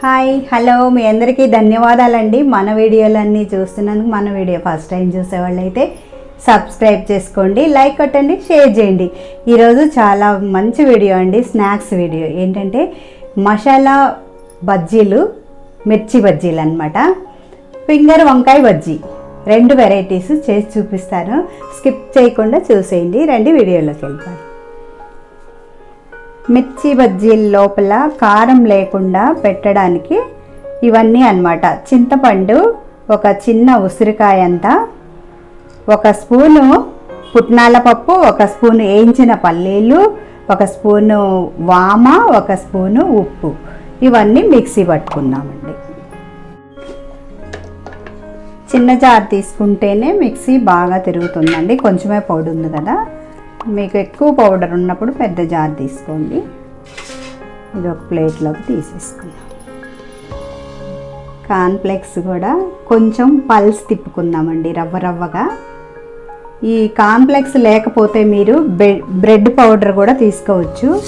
Hi hello మీ అందరికీ ధన్యవాదాలండి. మన వీడియోలన్నీ చూస్తున్నందుకు మన వీడియో ఫస్ట్ టైం చూసేవాళ్ళైతే సబ్స్క్రైబ్ చేసుకోండి లైక్ కొట్టండి షేర్ చేయండి. ఈరోజు చాలా మంచి వీడియో అండి స్నాక్స్ వీడియో. ఏంటంటే మసాలా బజ్జీలు మిర్చి బజ్జీలు అనమాట ఫింగర్ వంకాయ బజ్జీ. రెండు వెరైటీస్ చేసి చూపిస్తాను. స్కిప్ చేయకుండా చూసేయండి. రండి వీడియోలోకి వెళ్తాను మిర్చి బజ్జీల లోపల కారం లేకుండా పెట్టడానికి ఇవన్నీ అన్నమాట. చింతపండు ఒక చిన్న ఉసిరికాయ అంతా ఒక స్పూను పుట్నాల పప్పు ఒక స్పూను వేయించిన పల్లీలు ఒక స్పూను వామ ఒక స్పూను ఉప్పు. ఇవన్నీ మిక్సీ పట్టుకున్నామండి. చిన్న జార్ తీసుకుంటేనే మిక్సీ బాగా తిరుగుతుందండి. కొంచెమే పౌడర్ ఉంది కదా. మీకు ఎక్కువ పౌడర్ ఉన్నప్పుడు పెద్ద జార్ తీసుకోండి. ఇది ఒక ప్లేట్లోకి తీసేసుకుందాం. కాన్ఫ్లెక్స్ కూడా కొంచెం పల్స్ తిప్పుకుందామండి రవ్వ రవ్వగా. ఈ కాంప్లెక్స్ లేకపోతే మీరు బ్రెడ్ పౌడర్ కూడా తీసుకోవచ్చు.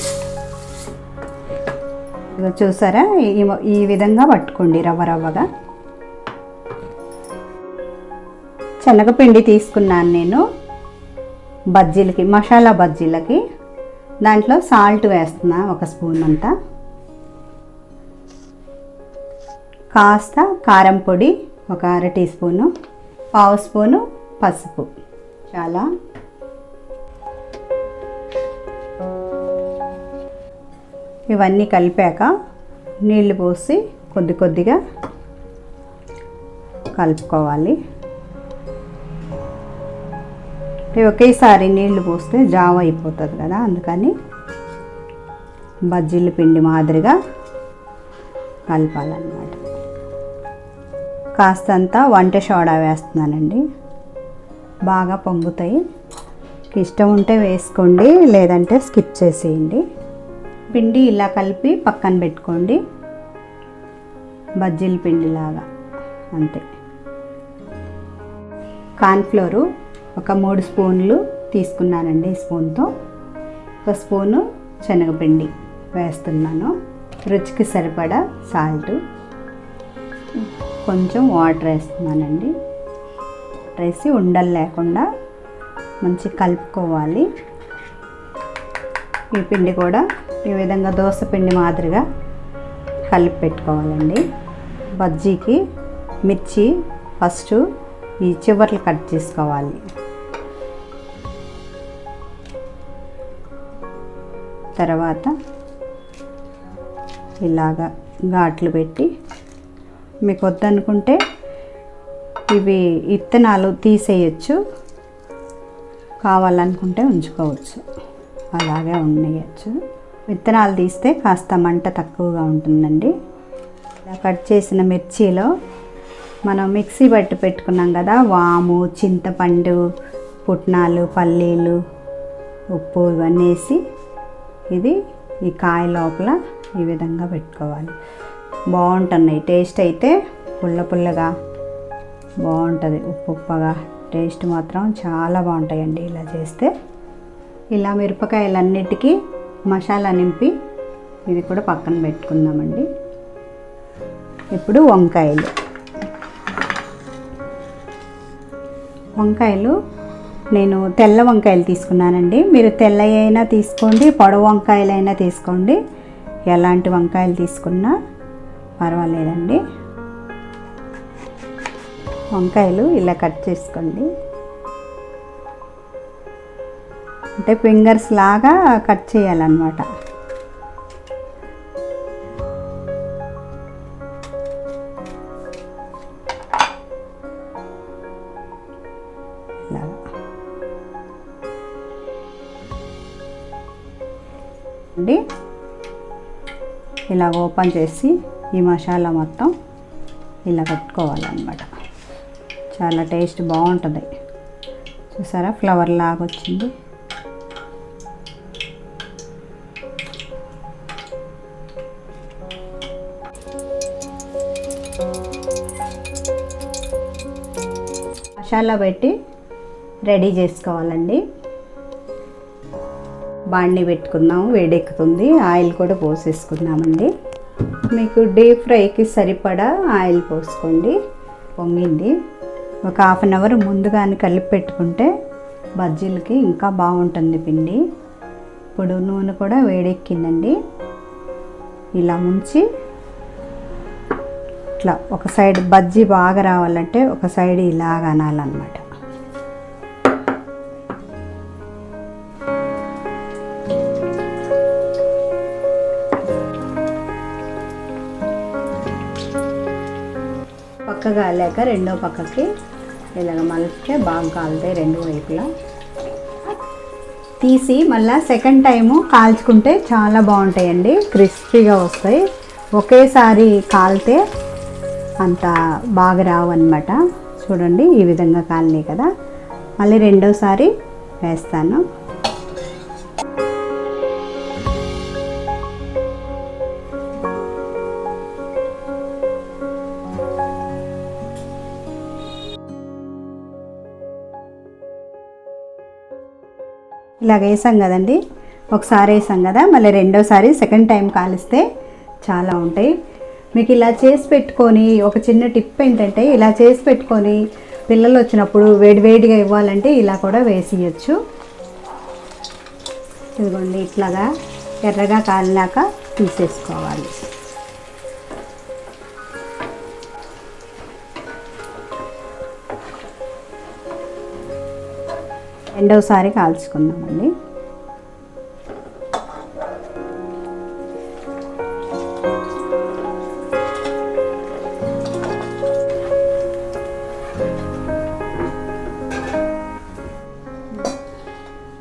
చూసారా? ఈ- ఈ విధంగా పట్టుకోండి రవ్వ రవ్వగా. శనగపిండి తీసుకున్నాను నేను. బజ్జీలకి మసాలా బజ్జీలకి దాంట్లో సాల్ట్ వేస్తున్నా ఒక స్పూన్ అంతా. కాస్త కారం పొడి ఒక అర టీ స్పూను పావు స్పూను పసుపు. చాలా. ఇవన్నీ కలిపాక నీళ్ళు పోసి కొద్ది కొద్దిగా కలుపుకోవాలి. ఒకేసారి నీళ్ళు పోస్తే జావ అయిపోతుంది కదా అందుకని బజ్జీల పిండి మాదిరిగా కలపాలన్నమాట. కాస్తంత వంట సోడా వేస్తున్నానండి. బాగా పొంగుతాయి. ఇష్టం ఉంటే వేసుకోండి లేదంటే స్కిప్ చేసేయండి. పిండి ఇలా కలిపి పక్కన పెట్టుకోండి. బజ్జీల పిండిలాగా అంతే. కార్న్ఫ్లోరు ఒక మూడు స్పూన్లు తీసుకున్నానండి ఈ స్పూన్తో. ఒక స్పూను శనగపిండి వేస్తున్నాను. రుచికి సరిపడా సాల్ట్. కొంచెం వాటర్ వేస్తున్నానండి. వేసి ఉండలు లేకుండా మంచి కలుపుకోవాలి. ఈ పిండి కూడా ఈ విధంగా దోశ పిండి మాదిరిగా కలిపి పెట్టుకోవాలండి. బజ్జీకి మిర్చి ఫస్ట్ ఈ చివర్లు కట్ చేసుకోవాలి. తర్వాత ఇలాగా ఘాట్లు పెట్టి మీకు వద్దనుకుంటే ఇవి ఇత్తనాలు తీసేయచ్చు. కావాలనుకుంటే ఉంచుకోవచ్చు. అలాగే ఉండేయచ్చు. విత్తనాలు తీస్తే కాస్త మంట తక్కువగా ఉంటుందండి. ఇలా కట్ చేసిన మిర్చిలో మనం మిక్సీ పట్టి పెట్టుకున్నాం కదా వాము చింతపండు పుట్నాలు పల్లీలు ఉప్పు ఇవన్నీ వేసి ఇది ఈ కాయ లోపల ఈ విధంగా పెట్టుకోవాలి. బాగుంటున్నాయి. టేస్ట్ అయితే పుల్ల పుల్లగా బాగుంటుంది. ఉప్పు ఉప్పగా. టేస్ట్ మాత్రం చాలా బాగుంటాయండి ఇలా చేస్తే. ఇలా మిరపకాయలన్నిటికీ మసాలా నింపి ఇది కూడా పక్కన పెట్టుకుందామండి. ఇప్పుడు వంకాయలు. వంకాయలు నేను తెల్ల వంకాయలు తీసుకున్నానండి. మీరు తెల్ల అయినా తీసుకోండి పొడవు వంకాయలైనా తీసుకోండి. ఎలాంటి వంకాయలు తీసుకున్నా పర్వాలేదండి. వంకాయలు ఇలా కట్ చేసుకోండి. అంటే ఫింగర్స్ లాగా కట్ చేయాలన్నమాట. అండి. ఇలా ఓపెన్ చేసి ఈ మసాలా మొత్తం ఇలా కట్టుకోవాలన్నమాట. చాలా టేస్ట్ బాగుంటుంది. చూసారా? ఫ్లవర్ లాగా వచ్చింది. మసాలా పెట్టి రెడీ చేసుకోవాలండి. బాండి పెట్టుకుందాం వేడెక్కుతుంది. ఆయిల్ కూడా పోసేసుకుందామండి. మీకు డీప్ ఫ్రైకి సరిపడా ఆయిల్ పోసుకోండి. పొంగింది. ఒక హాఫ్ అన్ అవర్ ముందుగానే కలిపి పెట్టుకుంటే బజ్జీలకి ఇంకా బాగుంటుంది పిండి. ఇప్పుడు నూనె కూడా వేడెక్కిందండి. ఇలా ముంచి ఇట్లా ఒక సైడ్ బజ్జీ బాగా రావాలంటే ఒక సైడ్ ఇలాగ అనాలన్నమాట. పక్క కాలేక రెండో పక్కకి ఇలాగ మలిస్తే బాగా కాలుతాయి రెండు వైపులా. తీసి మళ్ళీ సెకండ్ టైము కాల్చుకుంటే చాలా బాగుంటాయండి క్రిస్పీగా వస్తాయి. ఒకేసారి కాలితే అంత బాగా రావు అనమాట చూడండి ఈ విధంగా కాలినాయి కదా. మళ్ళీ రెండోసారి వేస్తాను. ఇలాగ వేసాం కదండి. ఒకసారి వేసాం కదా మళ్ళీ రెండోసారి సెకండ్ టైం కాలిస్తే చాలా ఉంటాయి. మీకు ఇలా చేసి పెట్టుకొని ఒక చిన్న టిప్ ఏంటంటే ఇలా చేసి పెట్టుకొని పిల్లలు వచ్చినప్పుడు వేడివేడిగా ఇవ్వాలంటే ఇలా కూడా వేసియచ్చు. ఇదిగోండి ఇట్లాగా ఎర్రగా కాలినాక తీసేసుకోవాలి. రెండవసారి కాల్చుకుందామండి.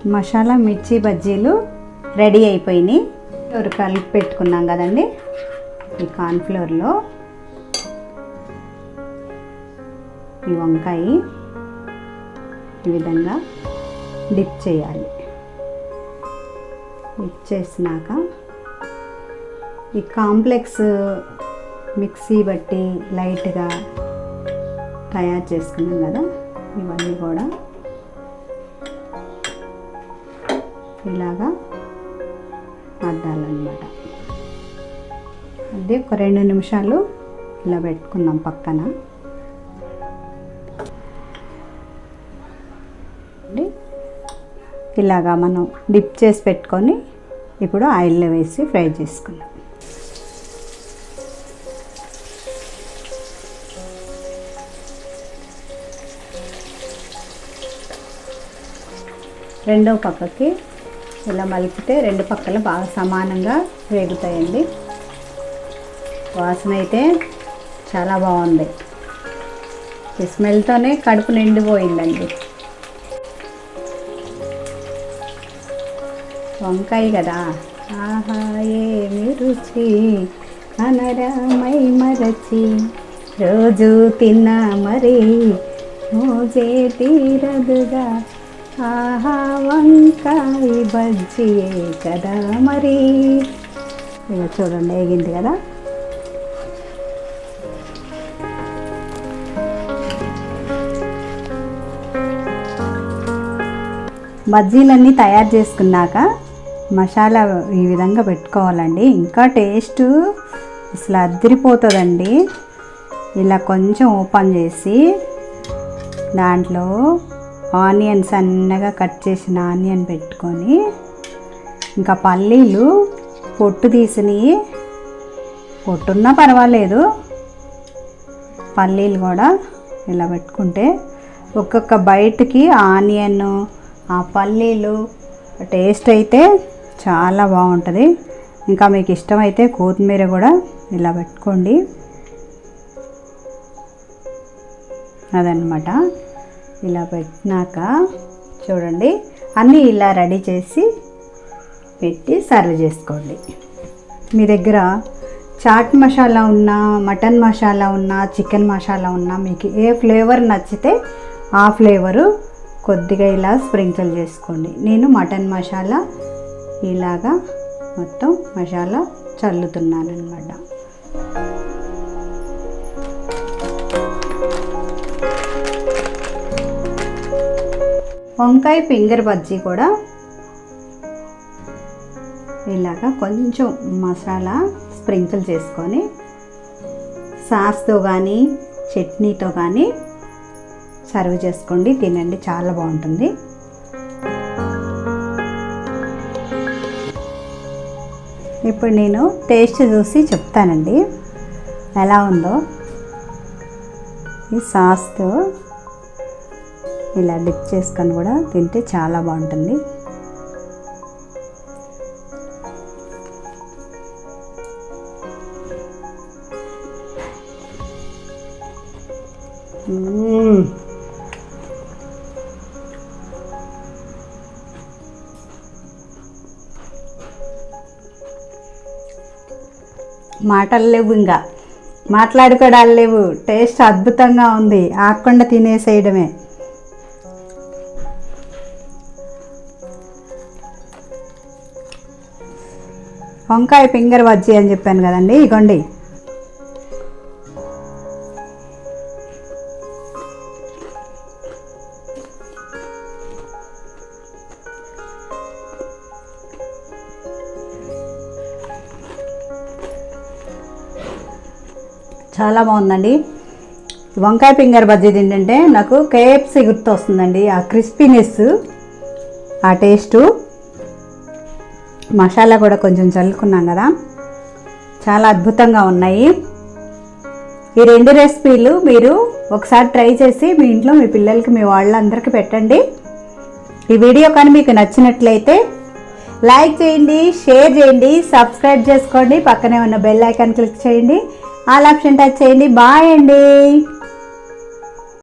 మసాలా మిర్చి బజ్జీలు రెడీ అయిపోయినాయి. ఎవరు కలిపి పెట్టుకున్నాం కదండి. ఈ కార్న్ఫ్లోర్లో ఈ వంకాయ ఈ విధంగా డిప్ చేయాలి. డిప్ చేసినాక ఈ కాంప్లెక్స్ మిక్సీ బట్టి లైట్గా తయారు చేసుకున్నాం కదా ఇవన్నీ కూడా ఇలాగా అద్దాలన్నమాట. అదే ఒక రెండు నిమిషాలు ఇలా పెట్టుకుందాం పక్కన. ఇలాగా మనం డిప్ చేసి పెట్టుకొని ఇప్పుడు ఆయిల్లో వేసి ఫ్రై చేసుకుందాం. రెండో పక్కకి ఇలా మలిపితే రెండు పక్కల బాగా సమానంగా వేగుతాయండి. వాసన అయితే చాలా బాగుంది. ఈ స్మెల్తోనే కడుపు నిండిపోయిందండి. వంకాయ కదా? ఆహా ఏమి రుచి? అనరమై మరచి రోజు తిన్నా మరి మోజే తీరదుగా. ఆహా వంకాయ బజ్జియే కదా మరి. ఇక చూడండి ఏగింది కదా? బజ్జీలన్నీ తయారు చేసుకున్నాక మసాలా ఈ విధంగా పెట్టుకోవాలండి. ఇంకా టేస్ట్ అసలు అదిరిపోతుందండి. ఇలా కొంచెం ఓపెన్ చేసి దాంట్లో ఆనియన్ సన్నగా కట్ చేసిన ఆనియన్ పెట్టుకొని ఇంకా పల్లీలు పొట్టు తీసినవి పొట్టున్నా పర్వాలేదు. పల్లీలు కూడా ఇలా పెట్టుకుంటే ఒక్కొక్క బయటికి ఆనియన్ ఆ పల్లీలు టేస్ట్ అయితే చాలా బాగుంటుంది. ఇంకా మీకు ఇష్టమైతే కొత్తిమీర కూడా ఇలా పెట్టుకోండి. అదనమాట ఇలా పెట్టినాక చూడండి అన్నీ ఇలా రెడీ చేసి పెట్టి సర్వ్ చేసుకోండి. మీ దగ్గర చాట్ మసాలా ఉన్నా మటన్ మసాలా ఉన్నా చికెన్ మసాలా ఉన్నా మీకు ఏ ఫ్లేవర్ నచ్చితే ఆ ఫ్లేవరు కొద్దిగా ఇలా స్ప్రింకిల్ చేసుకోండి. నేను మటన్ మసాలా ఇలాగా మొత్తం మసాలా చల్లుతున్నాను అనమాట వంకాయ ఫింగర్ బజ్జీ కూడా ఇలాగా కొంచెం మసాలా స్ప్రింకిల్ చేసుకొని సాస్తో కానీ చట్నీతో కానీ సర్వ్ చేసుకోండి తినండి చాలా బాగుంటుంది. ఇప్పుడు నేను టేస్ట్ చూసి చెప్తానండి. ఎలా ఉందో. ఈ సాస్తో ఇలా డిప్ చేసుకొని కూడా తింటే చాలా బాగుంటుంది. మాటలు లేవు ఇంకా. మాట్లాడుకోవడాలు లేవు. టేస్ట్ అద్భుతంగా ఉంది. ఆకుండా తినేసేయడమే. వంకాయ ఫింగర్ బజ్జీ అని చెప్పాను కదండి. ఇగోండి. చాలా బాగుందండి. వంకాయ ఫింగర్ బజ్జీ ఏంటంటే నాకు కేఎఫ్సి గుర్తు వస్తుందండి ఆ క్రిస్పీనెస్ ఆ టేస్టు. మసాలా కూడా కొంచెం చల్లుకున్నాం కదా. చాలా అద్భుతంగా ఉన్నాయి. ఈ రెండు రెసిపీలు మీరు ఒకసారి ట్రై చేసి మీ ఇంట్లో మీ పిల్లలకి మీ వాళ్ళందరికీ పెట్టండి. ఈ వీడియో కానీ మీకు నచ్చినట్లయితే లైక్ చేయండి షేర్ చేయండి సబ్స్క్రైబ్ చేసుకోండి. పక్కనే ఉన్న బెల్ ఐకాన్ క్లిక్ చేయండి. ఆల్ ఆప్షన్ టచ్ చేయండి. బాయ్ అండి.